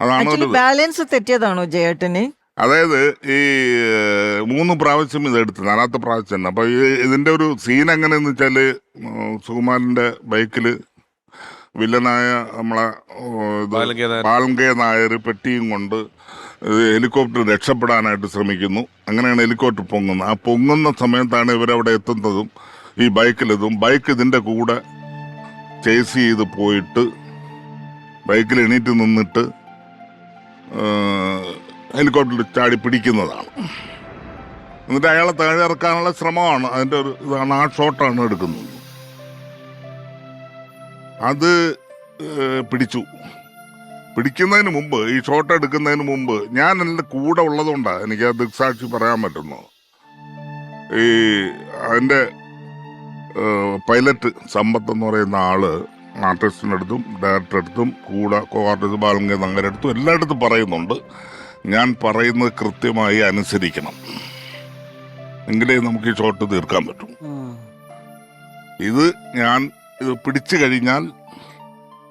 അതാണ് ബാലൻസ് തെറ്റിയതാണോ ജയേട്ടന്? അതായത് ഈ മൂന്ന് പ്രാവശ്യം ഇത് എടുത്തു നാലാമത്തെ പ്രാവശ്യം തന്നെ. അപ്പൊ ഈ ഇതിന്റെ ഒരു സീൻ എങ്ങനെയെന്ന് വെച്ചാൽ സുകുമാരന്റെ ബൈക്കിൽ വില്ലനായ നമ്മളെ. ബാലങ്കേ നായർ. പെട്ടിയും കൊണ്ട് ഹെലികോപ്റ്റർ രക്ഷപ്പെടാനായിട്ട് ശ്രമിക്കുന്നു. അങ്ങനെയാണ് ഹെലികോപ്റ്റർ പൊങ്ങുന്നത്. ആ പൊങ്ങുന്ന സമയത്താണ് ഇവരവിടെ എത്തുന്നതും ഈ ബൈക്കിലെത്തും. ബൈക്ക് ഇതിന്റെ കൂടെ ചേസ് ചെയ്ത് പോയിട്ട് ബൈക്കിൽ എണീറ്റ് നിന്നിട്ട് ഹെലികോപ്റ്ററിൽ ചാടി പിടിക്കുന്നതാണ്. എന്നിട്ട് അയാളെ താഴെ ഇറക്കാനുള്ള ശ്രമമാണ്. അതിന്റെ ഒരു ഇതാണ് ആ ഷോട്ടാണ് എടുക്കുന്നത്. അത് പിടിച്ചു. പിടിക്കുന്നതിന് മുമ്പ് ഈ ഷോട്ട് എടുക്കുന്നതിന് മുമ്പ് ഞാൻ എന്റെ കൂടെ ഉള്ളതുകൊണ്ടാണ് എനിക്ക് ആ ദൃക്സാക്ഷി പറയാൻ പറ്റുന്നു ഈ അതിന്റെ പൈലറ്റ് സമ്പത്ത് എന്ന് പറയുന്ന ആൾ ആർട്ടിസ്റ്റിന്റെ അടുത്തും ഡയറക്ടറെ അടുത്തും കൂടെ കോ ആർട്ടിസ്റ്റ് ബാലങ്കെ നങ്ങരുടെ അടുത്തും എല്ലായിടത്തും പറയുന്നുണ്ട്. ഞാൻ പറയുന്നത് കൃത്യമായി അനുസരിക്കണം. എങ്കിലേ നമുക്ക് ഈ ഷോട്ട് തീർക്കാൻ പറ്റും. ഇത് ഞാൻ ഇത് പിടിച്ചു കഴിഞ്ഞാൽ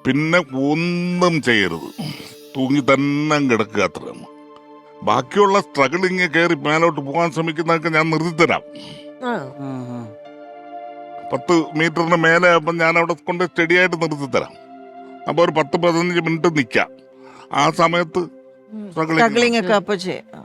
പിന്നെ ഒന്നും ചെയ്യരുത്. തൂങ്ങി തന്നെ കിടക്കുക അത്രയാണ് ബാക്കിയുള്ള സ്ട്രഗിളിങ് കയറി മേലോട്ട് പോകാൻ ശ്രമിക്കുന്നതൊക്കെ ഞാൻ നിർത്തിത്തരാം പത്ത് മീറ്ററിന് മേലെ ആകുമ്പോൾ ഞാൻ അവിടെ കൊണ്ട് സ്റ്റഡി ആയിട്ട് നിർത്തി തരാം അപ്പോൾ ഒരു പത്ത് പതിനഞ്ച് മിനിറ്റ് നിൽക്കാം ആ സമയത്ത് സ്ട്രഗ്ലിംഗ് ഒക്കെ അപ്പൊ ചെയ്യാം.